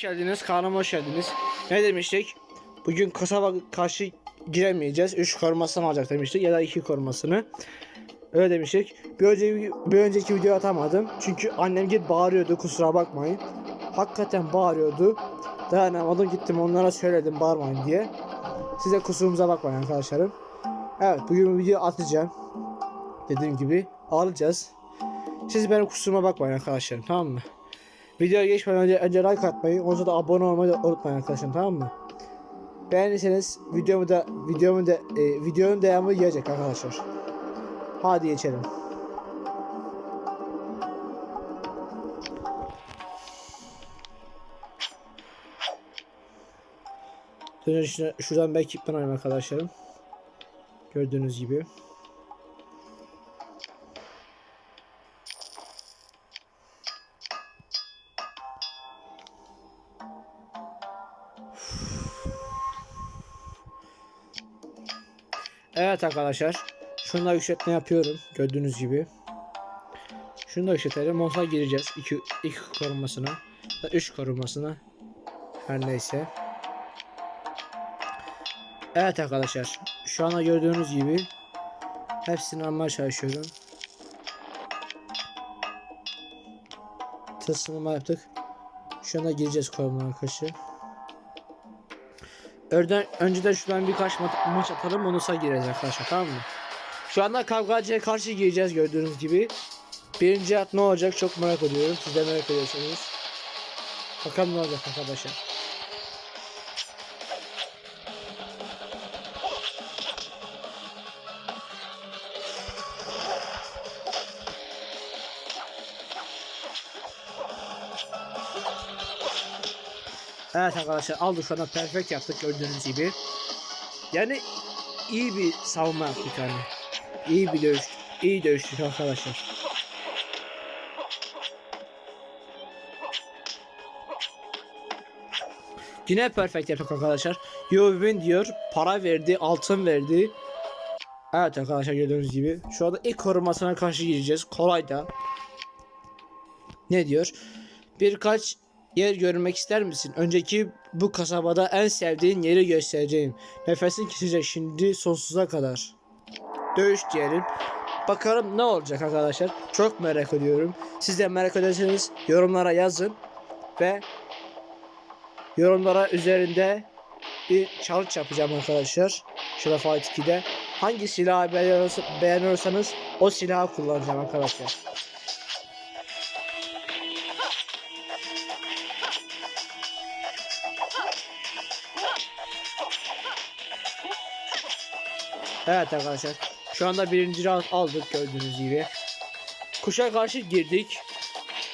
geldiniz, kanalıma hoş geldiniz. Ne demiştik? Bugün kasaba karşı giremeyeceğiz. 3 korumasını alacak demiştik ya da 2 korumasını. Öyle demiştik. Bir önceki, bir önceki video atamadım. Çünkü annem git bağırıyordu kusura bakmayın. Hakikaten bağırıyordu. Dayanamadım gittim onlara söyledim bağırmayın diye. Size kusurumuza bakmayın arkadaşlarım. Evet bugün video atacağım. Dediğim gibi alacağız. Siz benim kusuruma bakmayın arkadaşlarım tamam mı? Videoya geçmeden önce, önce like atmayı, ondan sonra da abone olmayı unutmayın arkadaşlar tamam mı? Beğendiyseniz videomu da videomu da e, videonun devamı gelecek arkadaşlar. Hadi geçelim. Dönüş şuna- şuradan ben ekipman alayım arkadaşlarım. Gördüğünüz gibi. Evet arkadaşlar. Şunu yükseltme yapıyorum. Gördüğünüz gibi. Şunu da yükseltelim. Monsa gireceğiz. 2 2 korunmasına. Da 3 korunmasına. Her neyse. Evet arkadaşlar. Şu anda gördüğünüz gibi hepsini almaya çalışıyorum. Tısınma yaptık. Şu gireceğiz korunma karşı. Örden, önceden şuradan birkaç ma- maç atalım ondan sonra gireceğiz arkadaşlar tamam mı? Şu anda kavgacıya karşı gireceğiz gördüğünüz gibi. Birinci at ne olacak çok merak ediyorum. Siz de merak ediyorsunuz. Bakalım ne olacak arkadaşlar. Evet arkadaşlar aldık şu anda perfect yaptık gördüğünüz gibi. Yani iyi bir savunma yaptık yani. İyi bir dövüş, iyi dövüştük arkadaşlar. Yine perfect yaptık arkadaşlar. You win diyor. Para verdi, altın verdi. Evet arkadaşlar gördüğünüz gibi. Şu anda ilk korumasına karşı gireceğiz. Kolay da. Ne diyor? Birkaç yer görmek ister misin? Önceki bu kasabada en sevdiğin yeri göstereceğim. Nefesin kesecek şimdi sonsuza kadar. Dövüş diyelim. Bakalım ne olacak arkadaşlar. Çok merak ediyorum. Siz de merak ederseniz yorumlara yazın. Ve yorumlara üzerinde bir challenge yapacağım arkadaşlar. Şurada Fight 2'de. Hangi silahı beğeniyorsa- beğeniyorsanız o silahı kullanacağım arkadaşlar. Evet arkadaşlar. Şu anda birinci round aldık gördüğünüz gibi. Kuşa karşı girdik.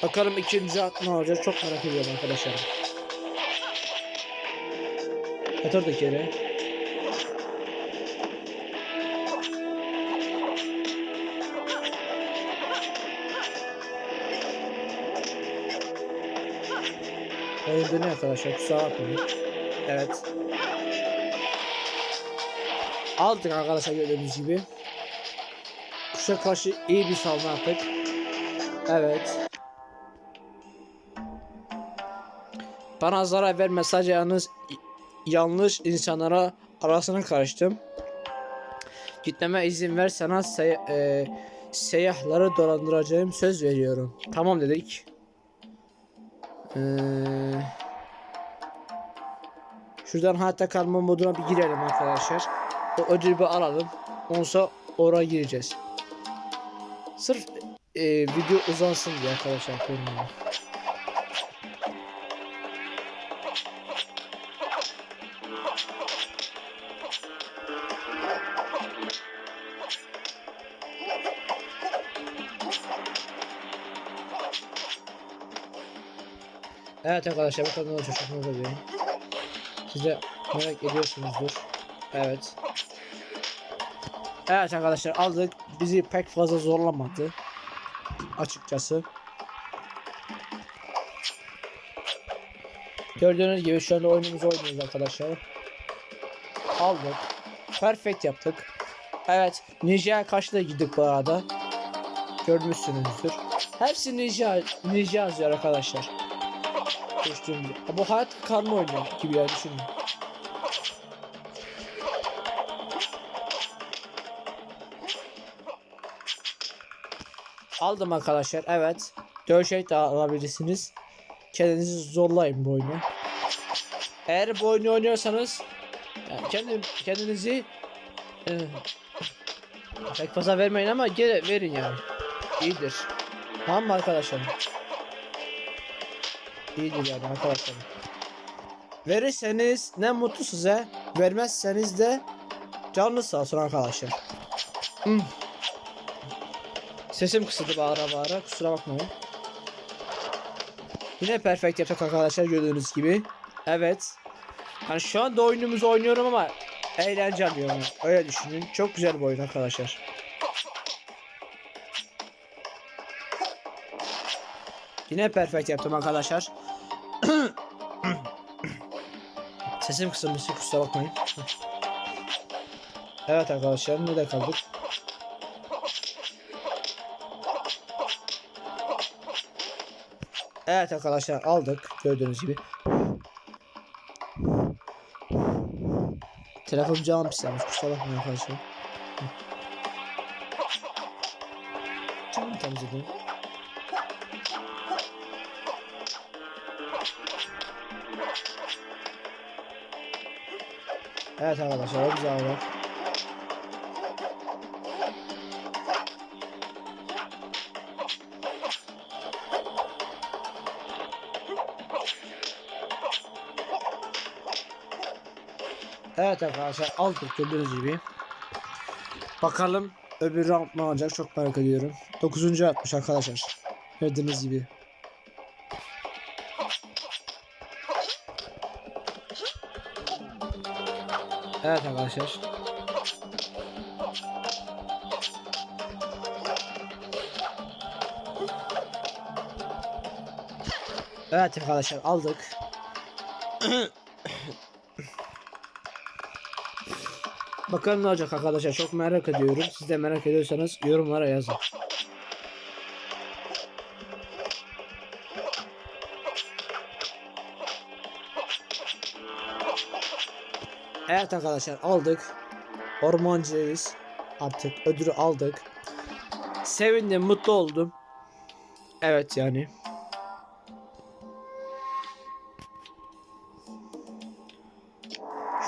Bakalım ikinci round ne olacak çok merak ediyorum arkadaşlar. Yatırdık yere. Oyun dönüyor arkadaşlar kusura bakmayın. Evet. Aldık arkadaşlar gördüğünüz gibi. Kuşa karşı iyi bir savunma yaptık. Evet. Bana zarar verme sadece yalnız yanlış insanlara arasına karıştım. Gitmeme izin ver sana sey e, seyyahları dolandıracağım söz veriyorum. Tamam dedik. Eee Şuradan hayatta kalma moduna bir girelim arkadaşlar. O ödülü alalım. Onsa oraya gireceğiz. Sırf e, video uzansın diye arkadaşlar bunu. Evet arkadaşlar bakalım ne olacak çok merak ediyorum. Siz merak ediyorsunuzdur. Evet. Evet arkadaşlar aldık. Bizi pek fazla zorlamadı. Açıkçası. Gördüğünüz gibi şu anda oyunumuzu oynuyoruz arkadaşlar. Aldık. Perfect yaptık. Evet. Ninja'ya karşı da gittik bu arada. Görmüşsünüzdür. Hepsi Ninja, Ninja yazıyor arkadaşlar. Bu hayat kalma oyunu gibi ya düşünün. Aldım arkadaşlar. Evet. 4 şey daha alabilirsiniz. Kendinizi zorlayın bu oyunu. Eğer bu oyunu oynuyorsanız yani kendi, kendinizi e, pek fazla vermeyin ama gene verin yani. İyidir. Tamam mı arkadaşlar? İyidir yani arkadaşlar. Verirseniz ne mutlu size. Vermezseniz de canlı sağ olsun arkadaşlar. Hmm. Sesim kısıldı bağıra bağıra kusura bakmayın. Yine perfect yapacak arkadaşlar gördüğünüz gibi. Evet. Hani şu anda oyunumuzu oynuyorum ama eğlence alıyorum. Öyle düşünün. Çok güzel bir oyun arkadaşlar. Yine perfect yaptım arkadaşlar. Sesim kısılmış kusura bakmayın. Evet arkadaşlar nerede kaldık? Evet arkadaşlar aldık gördüğünüz gibi. Telefon canım pislenmiş kusura bakmayın arkadaşlar. Camı temizledim. Evet arkadaşlar güzel bak. Evet arkadaşlar aldık gördüğünüz gibi. Bakalım öbür round ne olacak çok merak ediyorum. 9. atmış arkadaşlar. Gördüğünüz gibi. Evet arkadaşlar. Evet arkadaşlar aldık. Bakalım ne olacak arkadaşlar çok merak ediyorum. Siz de merak ediyorsanız yorumlara yazın. Evet arkadaşlar aldık. Ormancıyız. Artık ödülü aldık. Sevindim, mutlu oldum. Evet yani.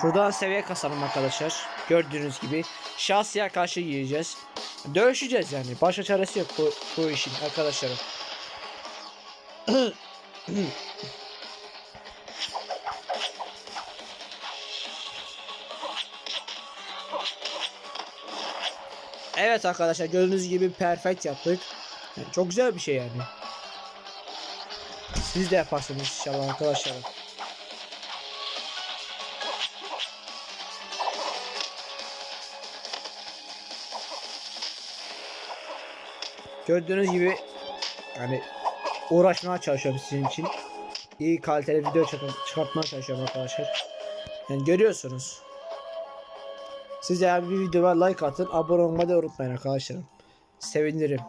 Şurada seviye kasalım arkadaşlar. Gördüğünüz gibi şahsiye karşı yiyeceğiz. Dövüşeceğiz yani. Başka çaresi yok bu, bu işin arkadaşlarım. Evet arkadaşlar gördüğünüz gibi perfect yaptık. Yani çok güzel bir şey yani. Siz de yaparsınız inşallah arkadaşlar. Gördüğünüz gibi yani uğraşmaya çalışıyorum sizin için. İyi kaliteli video çıkart- çıkartmaya çalışıyorum arkadaşlar. Yani görüyorsunuz. Siz eğer bir videoya like atın, abone olmayı da unutmayın arkadaşlar. Sevinirim.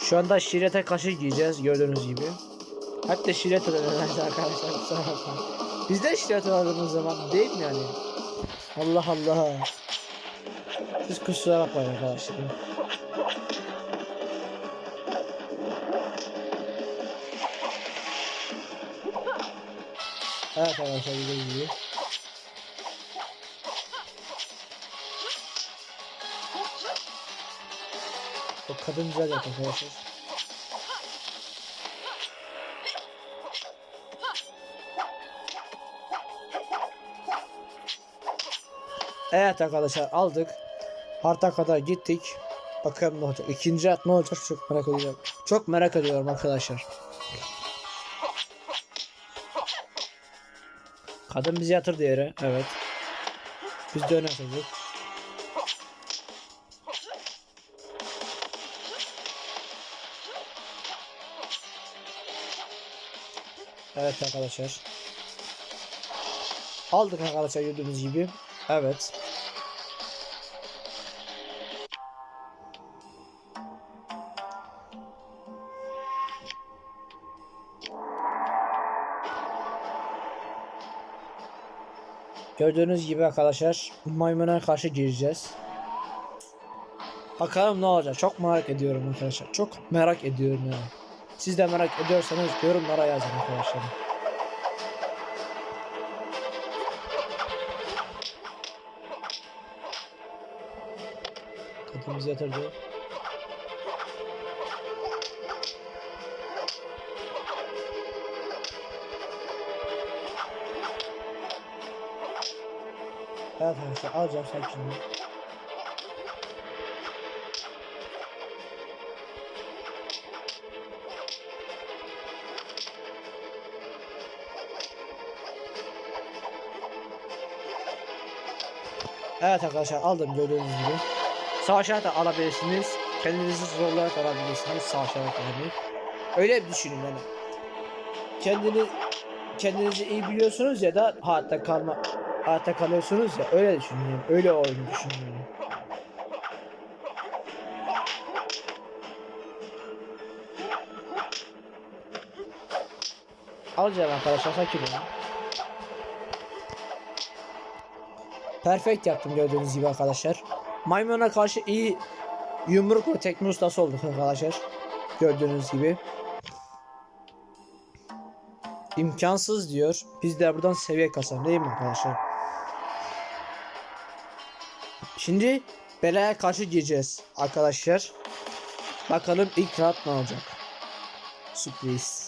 Şu anda şirete kaşı giyeceğiz gördüğünüz gibi. Hatta şiret ödemez arkadaşlar. Biz de alalım o zaman değil mi yani? Allah Allah. Siz kusura bakmayın arkadaşlar. Evet arkadaşlar dediğim gibi. O kadın güzel yapıyor arkadaşlar. Evet arkadaşlar aldık. Harta kadar gittik. Bakalım ne olacak. İkinci at ne olacak çok merak ediyorum. Çok merak ediyorum arkadaşlar. Kadın bizi yatırdı yere. Evet. Biz de öne atacak. Evet arkadaşlar. Aldık arkadaşlar gördüğünüz gibi. Evet. Gördüğünüz gibi arkadaşlar maymuna karşı gireceğiz. Bakalım ne olacak. Çok merak ediyorum arkadaşlar. Çok merak ediyorum yani. Siz de merak ediyorsanız yorumlara yazın arkadaşlar. Kadımızı yatırdı. Evet arkadaşlar alacağım sakin ol. Evet arkadaşlar aldım gördüğünüz gibi. Savaşarak da alabilirsiniz. Kendinizi zorlayarak alabilirsiniz savaşarak yani. Öyle bir düşünün yani. Kendini kendinizi iyi biliyorsunuz ya da hayatta kalma hayatta kalıyorsunuz ya öyle düşünün yani. Öyle oyunu düşünün yani. Alacağım arkadaşlar sakin olun. Perfect yaptım gördüğünüz gibi arkadaşlar. Maymuna karşı iyi yumruk ve tekme ustası olduk arkadaşlar. Gördüğünüz gibi. İmkansız diyor. Biz de buradan seviye kasalım değil mi arkadaşlar? Şimdi belaya karşı gireceğiz arkadaşlar. Bakalım ilk rahat ne olacak? Sürpriz.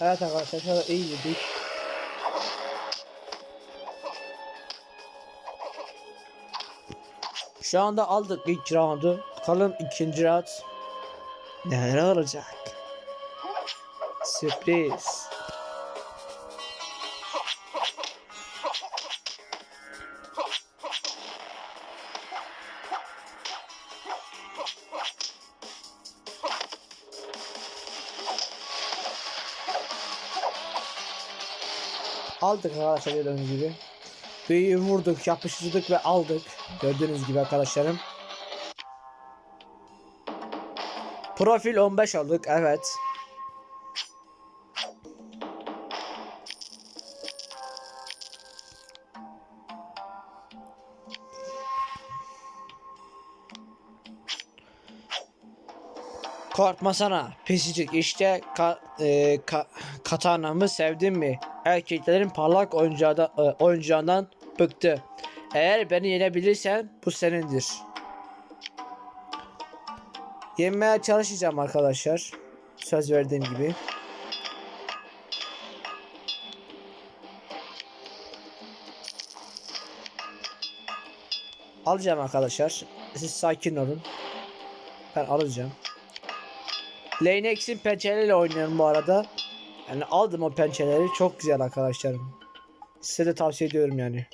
Evet arkadaşlar iyi yedik. Şu anda aldık ilk roundu. Bakalım ikinci round neler olacak? Sürpriz. Aldık arkadaşlar gördüğünüz gibi. Büyüyü vurduk, yapıştırdık ve aldık. Gördüğünüz gibi arkadaşlarım. Profil 15 aldık evet. Korkmasana pisicik işte ka, e, ka, katanamı sevdin mi? Erkeklerin parlak oyuncağından, e, oyuncağından bıktı. Eğer beni yenebilirsen bu senindir. Yenmeye çalışacağım arkadaşlar. Söz verdiğim gibi. Alacağım arkadaşlar. Siz sakin olun. Ben alacağım. Lane X'in pençeleriyle oynuyorum bu arada. Yani aldım o pençeleri. Çok güzel arkadaşlarım. Size de tavsiye ediyorum yani.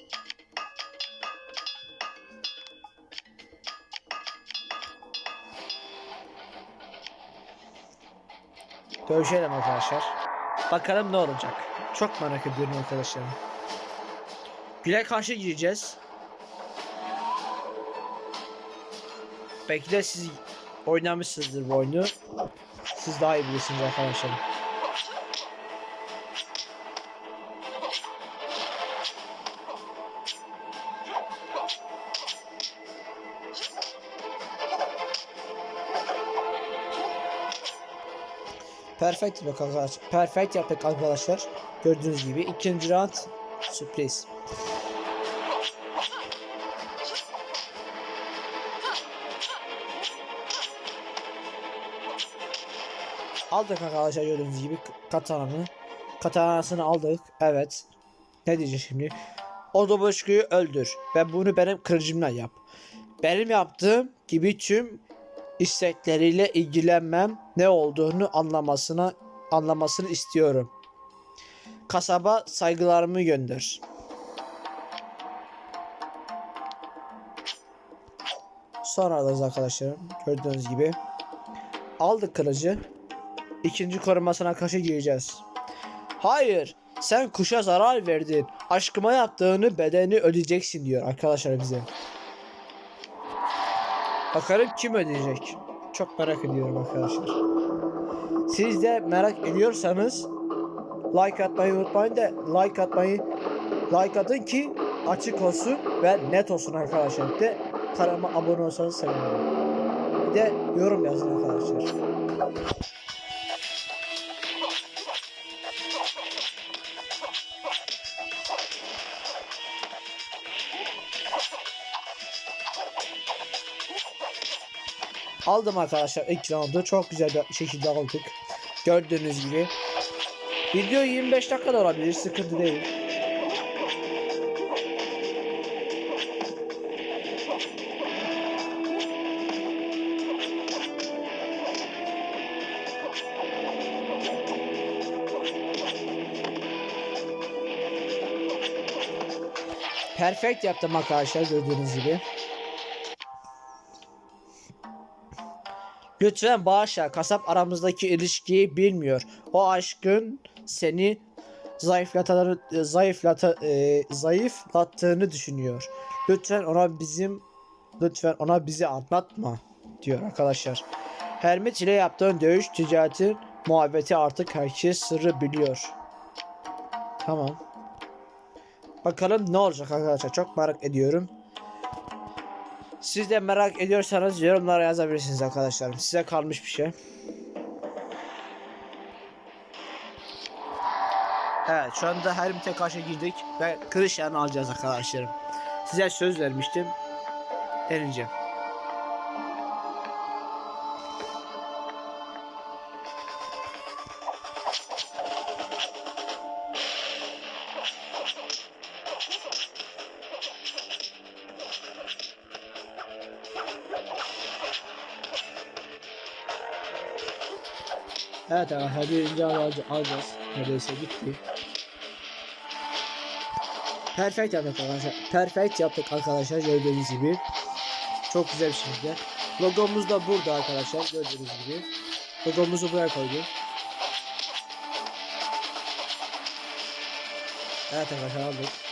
Dövüşelim arkadaşlar. Bakalım ne olacak. Çok merak ediyorum arkadaşlar. Güle karşı gireceğiz. Belki de siz oynamışsınızdır bu oyunu. Siz daha iyi bilirsiniz arkadaşlar. Perfect yaptık arkadaşlar. Perfect yaptık arkadaşlar. Gördüğünüz gibi ikinci round sürpriz. Aldık arkadaşlar gördüğünüz gibi katananı. Katanasını aldık. Evet. Ne diyeceğiz şimdi? O Dobuşku'yu öldür ve bunu benim kırıcımla yap. Benim yaptığım gibi tüm istekleriyle ilgilenmem ne olduğunu anlamasına anlamasını istiyorum. Kasaba saygılarımı gönder. Sonra da arkadaşlarım gördüğünüz gibi Aldık kılıcı. İkinci korumasına karşı gireceğiz. Hayır. Sen kuşa zarar verdin. Aşkıma yaptığını bedeni ödeyeceksin diyor arkadaşlar bize. Bakalım kim ödeyecek? Çok merak ediyorum arkadaşlar. Siz de merak ediyorsanız like atmayı unutmayın da like atmayı like atın ki açık olsun ve net olsun arkadaşlar. De kanalıma abone olsanız sevinirim. Bir de yorum yazın arkadaşlar. Aldım arkadaşlar ilk roundu çok güzel bir şekilde aldık. Gördüğünüz gibi. Video 25 dakika da olabilir sıkıntı değil. Perfect yaptım arkadaşlar gördüğünüz gibi. Lütfen bağışla. Kasap aramızdaki ilişkiyi bilmiyor. O aşkın seni zayıflatanı zayıflata e, zayıflattığını düşünüyor. Lütfen ona bizim lütfen ona bizi anlatma diyor arkadaşlar. Hermit ile yaptığın dövüş ticareti muhabbeti artık herkes sırrı biliyor. Tamam. Bakalım ne olacak arkadaşlar çok merak ediyorum. Siz de merak ediyorsanız yorumlara yazabilirsiniz arkadaşlarım. Size kalmış bir şey. Evet şu anda Hermit'e karşı girdik ve Kırışyan'ı alacağız arkadaşlarım. Size söz vermiştim. Deneyeceğim. Evet arkadaşlar birinci alacağız, alacağız. Neredeyse bitti. Perfect yaptık arkadaşlar. Perfect yaptık arkadaşlar gördüğünüz gibi. Çok güzel bir şekilde. Logomuz da burada arkadaşlar gördüğünüz gibi. Logomuzu buraya koyduk. Evet arkadaşlar aldık.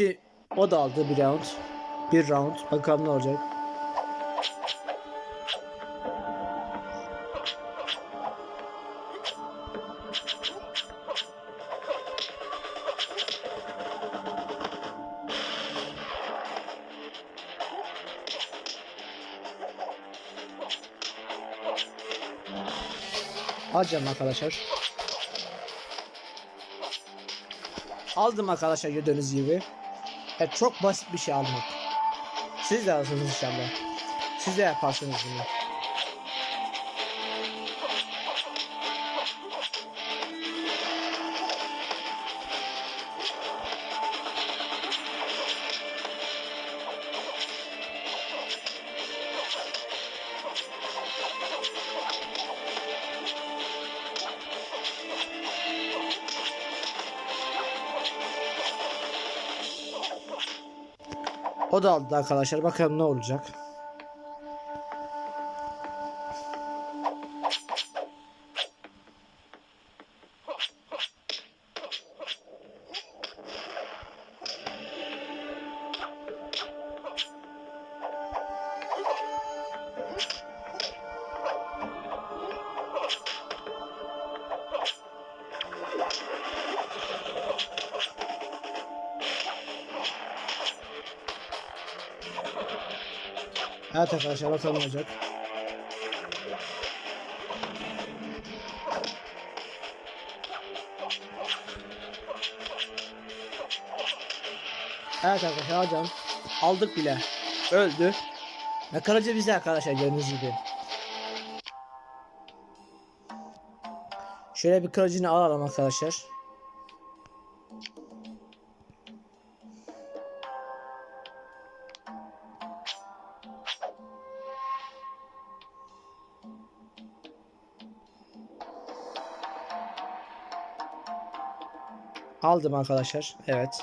İki o da aldı bir round. Bir round. Bakalım ne olacak. Alacağım arkadaşlar. Aldım arkadaşlar gördüğünüz gibi. Evet, çok basit bir şey almak. Siz de alırsınız inşallah. Siz de yaparsınız bunu. O da aldı arkadaşlar. Bakalım ne olacak. Evet arkadaşlar bakalım olacak. Evet arkadaşlar alacağım. Aldık bile. Öldü. Ve kılıcı bize arkadaşlar gördüğünüz gibi. Şöyle bir kılıcını alalım arkadaşlar. Aldım arkadaşlar. Evet.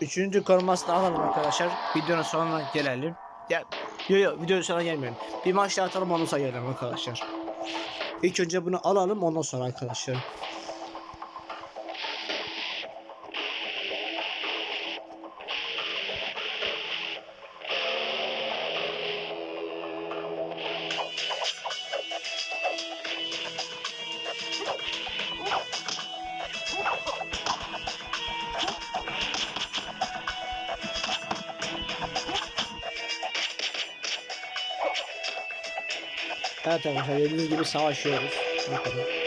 Üçüncü korumasını alalım arkadaşlar. Videonun sonuna gelelim. Ya, yo yo videonun sonuna gelmeyelim. Bir maç daha atalım ondan sonra arkadaşlar. İlk önce bunu alalım ondan sonra arkadaşlar. Evet arkadaşlar dediğiniz gibi savaşıyoruz. Bakalım.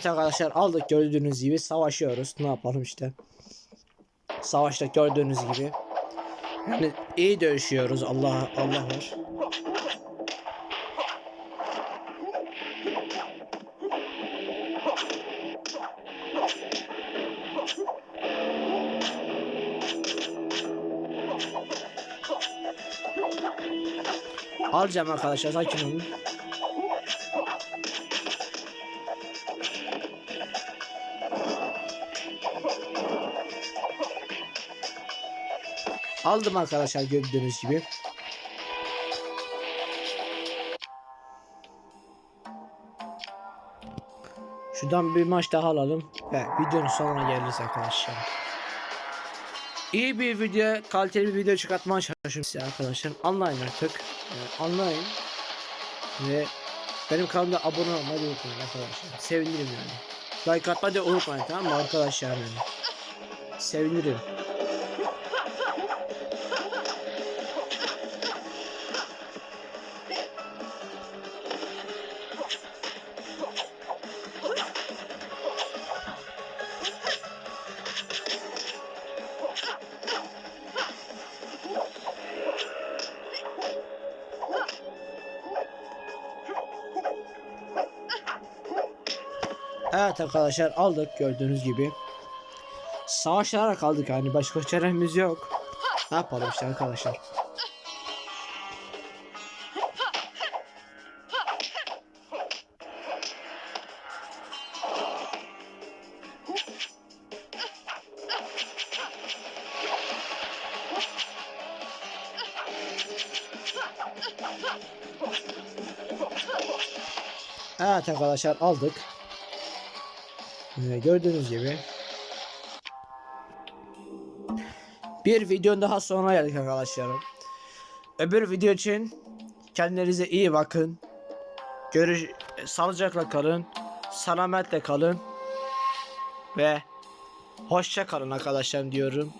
Evet arkadaşlar aldık gördüğünüz gibi savaşıyoruz. Ne yapalım işte. Savaşta gördüğünüz gibi. Yani iyi dövüşüyoruz Allah Allah var. Alacağım arkadaşlar sakin olun. Aldım arkadaşlar gördüğünüz gibi. Şuradan bir maç daha alalım ve videonun sonuna geliriz arkadaşlar. İyi bir video, kaliteli bir video çıkartmaya çalışıyorum size arkadaşlar. Anlayın artık. Yani anlayın. Ve benim kanalıma abone olmayı unutmayın arkadaşlar. Sevinirim yani. Like atmayı da unutmayın tamam mı arkadaşlar yani. Sevinirim. Arkadaşlar aldık gördüğünüz gibi. Savaşlara kaldık yani başka çaremiz yok. Ne yapalım işte arkadaşlar. Evet arkadaşlar aldık. Ee, gördüğünüz gibi. Bir videonun daha sonuna geldik arkadaşlar. Öbür video için kendinize iyi bakın. Görüş sağlıcakla kalın. Selametle kalın. Ve hoşça kalın arkadaşlar diyorum.